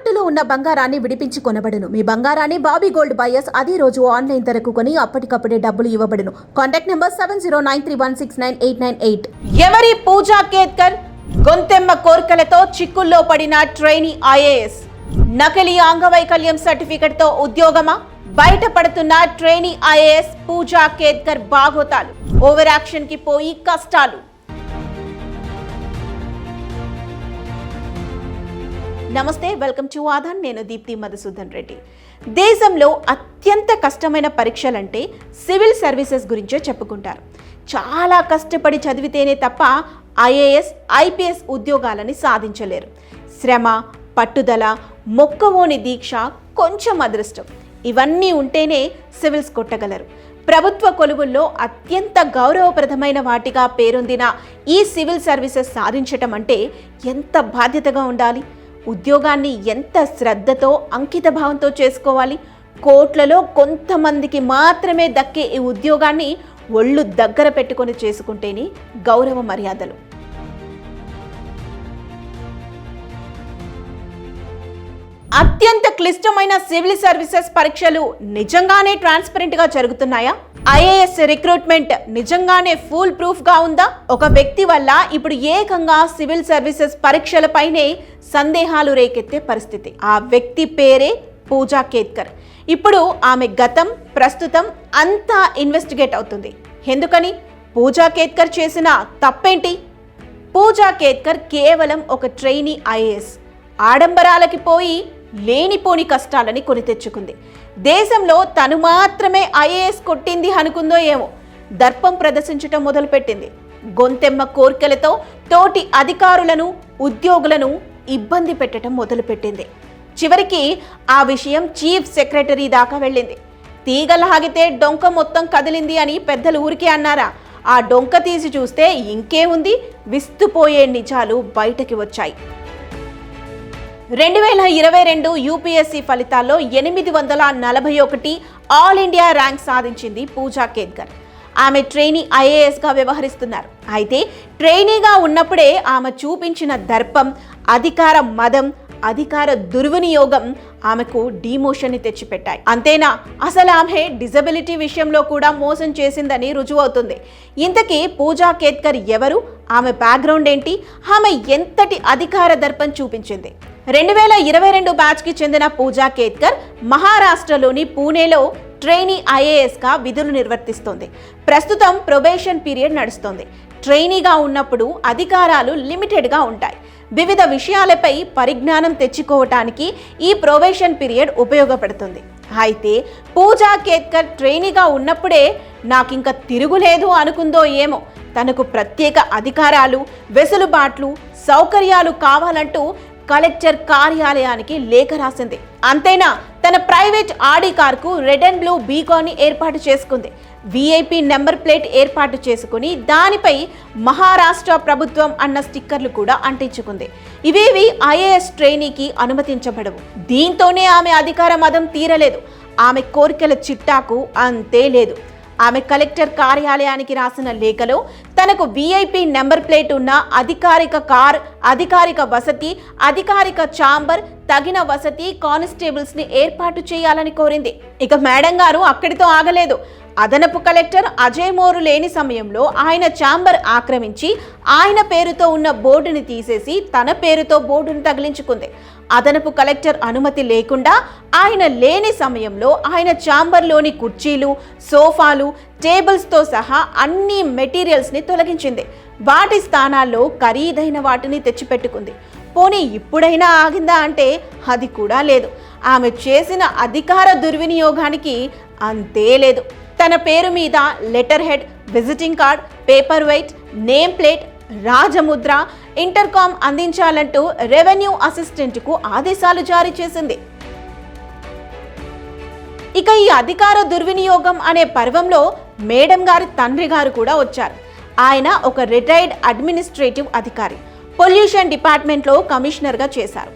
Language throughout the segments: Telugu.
తాకట్టులో ఉన్న బంగారాన్ని విడిపించి కొనబడును. మీ బంగారాన్ని బాబీ గోల్డ్ బయర్స్ అదే రోజు ఆన్లైన్ ధరకు కొని అప్పటికప్పుడే డబ్బులు ఇవ్వబడును. Contact number seven zero nine three one six nine eight nine eight. ఎవరి పూజా కేత్కర్ గొంతెమ్మ కోర్కలతో చిక్కుల్లో పడిన ట్రైనీ ఐఏఎస్. నకిలీ అంగవైకల్యం సర్టిఫికెట్తో ఉద్యోగమా? బయటపడుతున్న ట్రైనీ ఐఏఎస్ పూజా కేత్కర్ బాగోతాలు. ఓవర్ యాక్షన్కి పోయి కష్టాలు. నమస్తే వెల్కమ్ టు ఆధాన్ నేను దీప్తి మధుసూదన్ రెడ్డి. దేశంలో అత్యంత కష్టమైన పరీక్షలంటే సివిల్ సర్వీసెస్ గురించే చెప్పుకుంటారు. చాలా కష్టపడి చదివితేనే తప్ప ఐఏఎస్ ఐపీఎస్ ఉద్యోగాలని సాధించలేరు. శ్రమ పట్టుదల మొక్కవోని దీక్ష కొంచెం అదృష్టం. ఇవన్నీ ఉంటేనే సివిల్స్ కొట్టగలరు. ప్రభుత్వ కొలువుల్లో అత్యంత గౌరవప్రదమైన వాటిగా పేరొందిన ఈ సివిల్ సర్వీసెస్ సాధించటం అంటే ఎంత బాధ్యతగా ఉండాలి? ఉద్యోగాన్ని ఎంత శ్రద్ధతో అంకిత భావంతో చేసుకోవాలి? కోట్లలో కొంతమందికి మాత్రమే దక్కే ఈ ఉద్యోగాన్ని ఒళ్ళు దగ్గర పెట్టుకొని చేసుకుంటేనే గౌరవ మర్యాదలు. అత్యంత క్లిష్టమైన సివిల్ సర్వీసెస్ పరీక్షలు నిజంగానే ట్రాన్స్పరెంట్గా జరుగుతున్నాయా? ఐఏఎస్ రిక్రూట్మెంట్ నిజంగానే ఫుల్ ప్రూఫ్గా ఉందా? ఒక వ్యక్తి వల్ల ఇప్పుడు ఏకంగా సివిల్ సర్వీసెస్ పరీక్షలపైనే సందేహాలు రేకెత్తే పరిస్థితి. ఆ వ్యక్తి పేరే పూజా కేత్కర్. ఇప్పుడు ఆమె గతం ప్రస్తుతం అంతా ఇన్వెస్టిగేట్ అవుతుంది. ఎందుకని? పూజా కేత్కర్ చేసిన తప్పేంటి? పూజా కేత్కర్ కేవలం ఒక ట్రైనీ ఐఏఎస్. ఆడంబరాలకి పోయి లేనిపోని కష్టాలని కొని తెచ్చుకుంది. దేశంలో తను మాత్రమే ఐఏఎస్ కొట్టింది అనుకుందో ఏమో. దర్పం ప్రదర్శించటం మొదలుపెట్టింది. గొంతెమ్మ కోర్కెలతో తోటి అధికారులను ఉద్యోగులను ఇబ్బంది పెట్టడం మొదలుపెట్టింది. చివరికి ఆ విషయం చీఫ్ సెక్రటరీ దాకా వెళ్ళింది. తీగలాగితే డొంక మొత్తం కదిలింది అని పెద్దలు ఊరికే అన్నారా? ఆ డొంక తీసి చూస్తే ఇంకేముంది? విస్తుపోయే నిజాలు బయటకి వచ్చాయి. రెండు వేల ఇరవై రెండు యూపీఎస్సీ ఫలితాల్లో ఎనిమిది వందల నలభై ఒకటి ఆల్ ఇండియా ర్యాంక్ సాధించింది పూజా కేద్కర్ ఆమె ట్రైనీ ఐఏఎస్గా వ్యవహరిస్తున్నారు. అయితే ట్రైనీగా ఉన్నప్పుడే ఆమె చూపించిన దర్పం అధికార మదం అధికార దుర్వినియోగం ఆమెకు డిమోషన్ని తెచ్చిపెట్టాయి. అంతేనా? అసలు ఆమె డిజబిలిటీ విషయంలో కూడా మోసం చేసిందని రుజువవుతుంది. ఇంతకీ పూజా కేత్కర్ ఎవరు? ఆమె బ్యాక్గ్రౌండ్ ఏంటి? ఆమె ఎంతటి అధికార దర్పం చూపించింది? రెండు వేల ఇరవై రెండు బ్యాచ్కి చెందిన పూజా కేత్కర్ మహారాష్ట్రలోని పూణేలో ట్రైనీ ఐఏఎస్గా విధులు నిర్వర్తిస్తోంది. ప్రస్తుతం ప్రొబేషన్ పీరియడ్ నడుస్తోంది. ట్రైనీగా ఉన్నప్పుడు అధికారాలు లిమిటెడ్గా ఉంటాయి. వివిధ విషయాలపై పరిజ్ఞానం తెచ్చుకోవటానికి ఈ ప్రొబేషన్ పీరియడ్ ఉపయోగపడుతుంది. అయితే పూజా కేత్కర్ ట్రైనీగా ఉన్నప్పుడే నాకింక తిరుగులేదు అనుకుందో ఏమో. తనకు ప్రత్యేక అధికారాలు వెసులుబాట్లు సౌకర్యాలు కావాలంటూ కలెక్టర్ కార్యాలయానికి లేఖ రాసింది. అంతేనా? తన ప్రైవేట్ ఆడి కార్కు రెడ్ అండ్ బ్లూ బీకాన్ని ఏర్పాటు చేసుకుంది. విఐపి నెంబర్ ప్లేట్ ఏర్పాటు చేసుకుని దానిపై మహారాష్ట్ర ప్రభుత్వం అన్న స్టిక్కర్లు కూడా అంటించుకుంది. ఇవేవి ఐఏఎస్ ట్రైనీకి అనుమతించబడవు. దీంతోనే ఆమె అధికార మదం తీరలేదు. ఆమె కోరికల చిట్టాకు అంతే లేదు. ఆమె కలెక్టర్ కార్యాలయానికి రాసిన లేఖలో తనకు వీఐపీ నెంబర్ ప్లేట్ ఉన్న అధికారిక కార్ అధికారిక వసతి అధికారిక ఛాంబర్ తగిన వసతి కానిస్టేబుల్స్ని ఏర్పాటు చేయాలని కోరింది. ఇక మేడం గారు అక్కడితో ఆగలేదు. అదనపు కలెక్టర్ అజయ్ మోరు లేని సమయంలో ఆయన ఛాంబర్ ఆక్రమించి ఆయన పేరుతో ఉన్న బోర్డుని తీసేసి తన పేరుతో బోర్డును తగిలించుకుంది. అదనపు కలెక్టర్ అనుమతి లేకుండా ఆయన లేని సమయంలో ఆయన ఛాంబర్లోని కుర్చీలు సోఫాలు టేబుల్స్తో సహా అన్ని మెటీరియల్స్ని తొలగించింది. వాటి స్థానాల్లో ఖరీదైన వాటిని తెచ్చిపెట్టుకుంది. పోనీ ఇప్పుడైనా ఆగిందా అంటే అది కూడా లేదు. ఆమె చేసిన అధికార దుర్వినియోగానికి అంతే లేదు. తన పేరు మీద letter head visiting card paper weight name plate రాజముద్ర intercom అందించాలంటూ రెవెన్యూ అసిస్టెంట్కు ఆదేశాలు జారీ చేసింది. ఇక ఈ అధికార దుర్వినియోగం అనే పర్వంలో మేడం గారి తండ్రి గారు కూడా వచ్చారు. ఆయన ఒక రిటైర్డ్ అడ్మినిస్ట్రేటివ్ అధికారి పొల్యూషన్ డిపార్ట్మెంట్లో కమిషనర్గా చేశారు.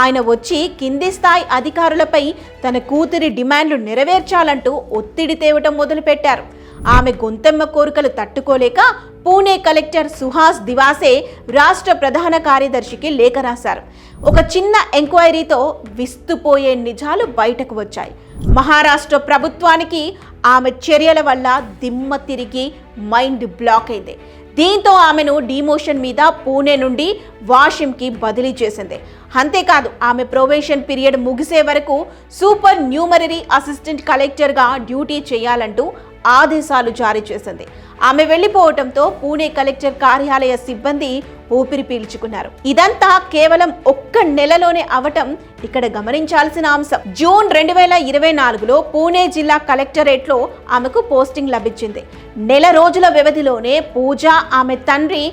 ఆయన వచ్చి కింది స్థాయి అధికారులపై తన కూతురి డిమాండ్లు నెరవేర్చాలంటూ ఒత్తిడి తేవటం మొదలుపెట్టారు. ఆమె గొంతెమ్మ కోరికలు తట్టుకోలేక పూణే కలెక్టర్ సుహాస్ దివాసే రాష్ట్ర ప్రధాన కార్యదర్శికి లేఖ రాశారు. ఒక చిన్న ఎంక్వైరీతో విస్తుపోయే నిజాలు బయటకు వచ్చాయి. మహారాష్ట్ర ప్రభుత్వానికి ఆమె చర్యల వల్ల దిమ్మ తిరిగి మైండ్ బ్లాక్ అయింది. దీంతో ఆమెను డిమోషన్ మీద పూణే నుండి వాషింకి బదిలీ చేసింది. అంతేకాదు ఆమె ప్రొబేషన్ పీరియడ్ ముగిసే వరకు సూపర్ న్యూమరరీ అసిస్టెంట్ కలెక్టర్గా డ్యూటీ చేయాలంటూ ఆదేశాలు జారీ చేసింది. ఆమె వెళ్ళిపోవడంతో పూణే కలెక్టర్ కార్యాలయ సిబ్బంది ఊపిరి పీల్చుకున్నారు. ఇదంతా కేవలం ఒక్క నెలలోనే అవటం ఇక్కడ గమనించాల్సిన అంశం. జూన్ రెండు వేల ఇరవై నాలుగులో పూణే జిల్లా కలెక్టరేట్లో ఆమెకు పోస్టింగ్ లభించింది. నెల రోజుల వ్యవధిలోనే పూజ ఆమె తండ్రి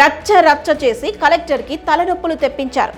రచ్చ రచ్చ చేసి కలెక్టర్కి తలనొప్పులు తెప్పించారు.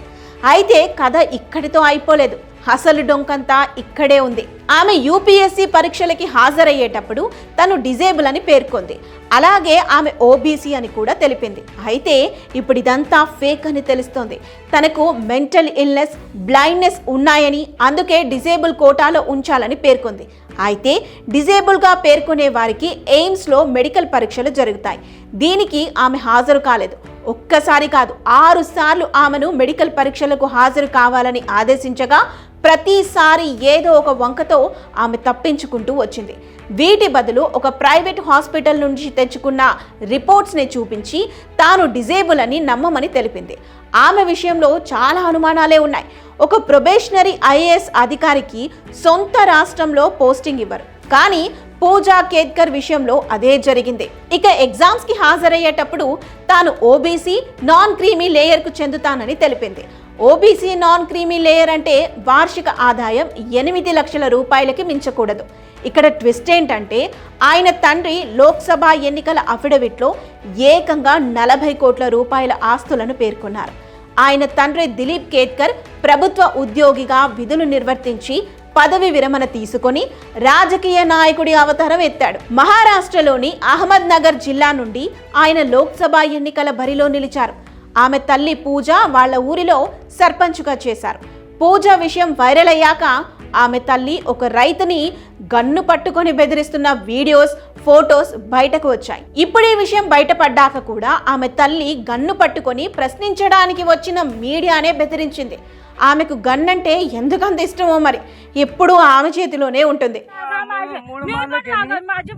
అయితే కథ ఇక్కడితో అయిపోలేదు. అసలు డొంకంతా ఇక్కడే ఉంది. ఆమె యూపీఎస్సీ పరీక్షలకి హాజరయ్యేటప్పుడు తను డిజేబుల్ అని పేర్కొంది. అలాగే ఆమె ఓబీసీ అని కూడా తెలిపింది. అయితే ఇప్పుడు ఇదంతా ఫేక్ అని తెలుస్తోంది. తనకు మెంటల్ ఇల్నెస్ బ్లైండ్నెస్ ఉన్నాయని అందుకే డిజేబుల్ కోటాలో ఉంచాలని పేర్కొంది. అయితే డిజేబుల్గా పేర్కొనే వారికి ఎయిమ్స్లో మెడికల్ పరీక్షలు జరుగుతాయి. దీనికి ఆమె హాజరు కాలేదు. ఒక్కసారి కాదు ఆరు సార్లు ఆమెను మెడికల్ పరీక్షలకు హాజరు కావాలని ఆదేశించగా ప్రతిసారి ఏదో ఒక వంకతో ఆమె తప్పించుకుంటూ వచ్చింది. వీటి బదులు ఒక ప్రైవేట్ హాస్పిటల్ నుంచి తెచ్చుకున్న రిపోర్ట్స్ని చూపించి తాను డిజేబుల్ అని నమ్మమని తెలిపింది. ఆమె విషయంలో చాలా అనుమానాలే ఉన్నాయి. ఒక ప్రొబేషనరీ ఐఏఎస్ అధికారికి సొంత రాష్ట్రంలో పోస్టింగ్ ఇవ్వరు. కానీ పూజా కేద్కర్ విషయంలో అదే జరిగింది. ఇక ఎగ్జామ్స్కి హాజరయ్యేటప్పుడు తాను ఓబీసీ నాన్ క్రీమీ లేయర్కు చెందుతానని తెలిపింది. ఓబీసీ నాన్ క్రీమీ లేయర్ అంటే వార్షిక ఆదాయం ఎనిమిది లక్షల రూపాయలకి మించకూడదు. ఇక్కడ ట్విస్ట్ ఏంటంటే ఆయన తండ్రి లోక్సభ ఎన్నికల అఫిడవిట్లో ఏకంగా నలభై కోట్ల రూపాయల ఆస్తులను పేర్కొన్నారు. ఆయన తండ్రి దిలీప్ కేత్కర్ ప్రభుత్వ ఉద్యోగిగా విధులు నిర్వర్తించి పదవి విరమణ తీసుకొని రాజకీయ నాయకుడి అవతారం ఎత్తాడు. మహారాష్ట్రలోని అహ్మద్ నగర్ జిల్లా నుండి ఆయన లోక్సభ ఎన్నికల బరిలో నిలిచారు. ఆమె తల్లి పూజ వాళ్ళ ఊరిలో సర్పంచ్గా చేశారు పూజ విషయం వైరల్ అయ్యాక ఆమె తల్లి ఒక రైతుని గన్ను పట్టుకొని బెదిరిస్తున్న వీడియోస్ ఫోటోస్ బయటకు వచ్చాయి ఇప్పుడు ఈ విషయం బయటపడ్డాక కూడా ఆమె తల్లి గన్ను పట్టుకొని ప్రశ్నించడానికి వచ్చిన మీడియానే బెదిరించింది ఆమెకు గన్ అంటే ఎందుకంత ఇష్టమో మరి ఎప్పుడూ ఆమె చేతిలోనే ఉంటుంది माझे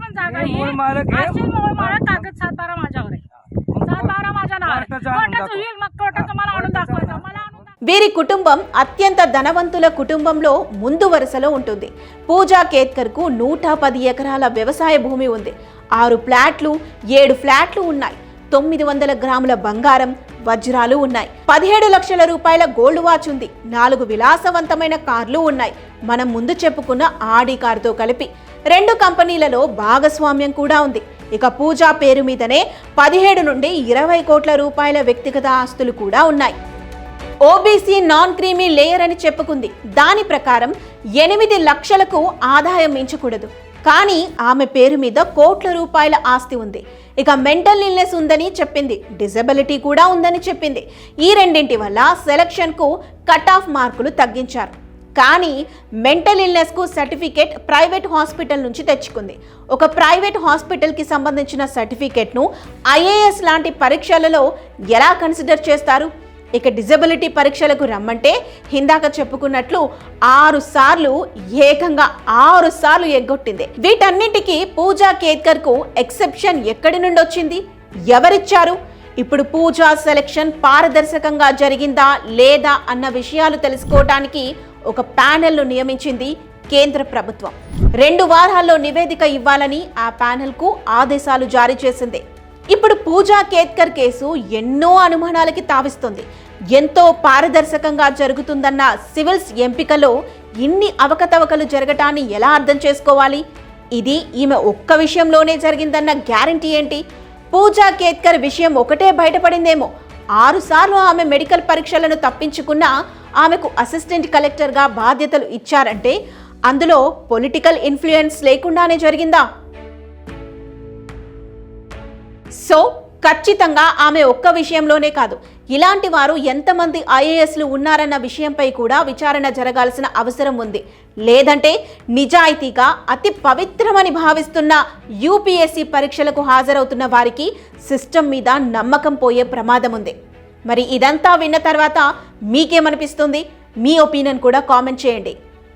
बारा माझ्यावर आहे सात बारा माझ्या नावावर आहे. कोर्टाचं आणून कोर्टाचं दाखव. होईल मग कोर्टाचं मला आणून कोर्टाचं दाखवायचं आणून मला आणून दाखव. వీరి కుటుంబం అత్యంత ధనవంతుల కుటుంబంలో ముందు వరుసలో ఉంటుంది పూజా కేత్కర్కు నూట పది ఎకరాల వ్యవసాయ భూమి ఉంది ఆరు ఫ్లాట్లు ఏడు ఫ్లాట్లు ఉన్నాయి తొమ్మిది వందల గ్రాముల బంగారం వజ్రాలు ఉన్నాయి పదిహేడు లక్షల రూపాయల గోల్డ్ వాచ్ ఉంది నాలుగు విలాసవంతమైన కార్లు ఉన్నాయి మనం ముందు చెప్పుకున్న ఆడి కారుతో కలిపి రెండు కంపెనీలలో భాగస్వామ్యం కూడా ఉంది ఇక పూజా పేరు మీదనే పదిహేడు నుండి ఇరవై కోట్ల రూపాయల వ్యక్తిగత ఆస్తులు కూడా ఉన్నాయి. ఓబీసీ నాన్ క్రీమీ లేయర్ అని చెప్పుకుంది. దాని ప్రకారం ఎనిమిది లక్షలకు ఆదాయం మించకూడదు. కానీ ఆమె పేరు మీద కోట్ల రూపాయల ఆస్తి ఉంది. ఇక మెంటల్ ఇల్నెస్ ఉందని చెప్పింది. డిజబిలిటీ కూడా ఉందని చెప్పింది. ఈ రెండింటి వల్ల సెలక్షన్కు కట్ ఆఫ్ మార్కులు తగ్గించారు. కానీ మెంటల్ ఇల్నెస్కు సర్టిఫికేట్ ప్రైవేట్ హాస్పిటల్ నుంచి తెచ్చుకుంది. ఒక ప్రైవేట్ హాస్పిటల్కి సంబంధించిన సర్టిఫికేట్ను ఐఏఎస్ లాంటి పరీక్షలలో ఎలా కన్సిడర్ చేస్తారు? ఇక డిజబిలిటీ పరీక్షలకు రమ్మంటే ఇందాక చెప్పుకున్నట్లు ఆరు సార్లు ఏకంగా ఆరు సార్లు ఎగ్గొట్టింది. వీటన్నింటికీ పూజా కేత్కర్కు ఎక్సెప్షన్ ఎక్కడి నుండి వచ్చింది? ఎవరిచ్చారు? ఇప్పుడు పూజా సెలక్షన్ పారదర్శకంగా జరిగిందా లేదా అన్న విషయాలు తెలుసుకోవటానికి ఒక ప్యానెల్ను నియమించింది కేంద్ర ప్రభుత్వం. రెండు వారాల్లో నివేదిక ఇవ్వాలని ఆ ప్యానెల్కు ఆదేశాలు జారీ చేసింది. ఇప్పుడు పూజా కేత్కర్ కేసు ఎన్నో అనుమానాలకి తావిస్తుంది. ఎంతో పారదర్శకంగా జరుగుతుందన్న సివిల్స్ ఎంపికలో ఇన్ని అవకతవకలు జరగటాన్ని ఎలా అర్థం చేసుకోవాలి? ఇది ఈమె ఒక్క విషయంలోనే జరిగిందన్న గ్యారంటీ ఏంటి? పూజా కేత్కర్ విషయం ఒకటే బయటపడిందేమో. ఆరుసార్లు ఆమె మెడికల్ పరీక్షలను తప్పించుకున్నా ఆమెకు అసిస్టెంట్ కలెక్టర్గా బాధ్యతలు ఇచ్చారంటే అందులో పొలిటికల్ ఇన్ఫ్లుయెన్స్ లేకుండానే జరిగిందా? సో ఖచ్చితంగా ఆమె ఒక్క విషయంలోనే కాదు. ఇలాంటి వారు ఎంతమంది ఐఏఎస్లు ఉన్నారన్న విషయంపై కూడా విచారణ జరగాల్సిన అవసరం ఉంది. లేదంటే నిజాయితీగా అతి పవిత్రమని భావిస్తున్న యూపీఎస్సీ పరీక్షలకు హాజరవుతున్న వారికి సిస్టమ్ మీద నమ్మకం పోయే ప్రమాదం ఉంది. మరి ఇదంతా విన్న తర్వాత మీకేమనిపిస్తుంది? మీ ఒపీనియన్ కూడా కామెంట్ చేయండి.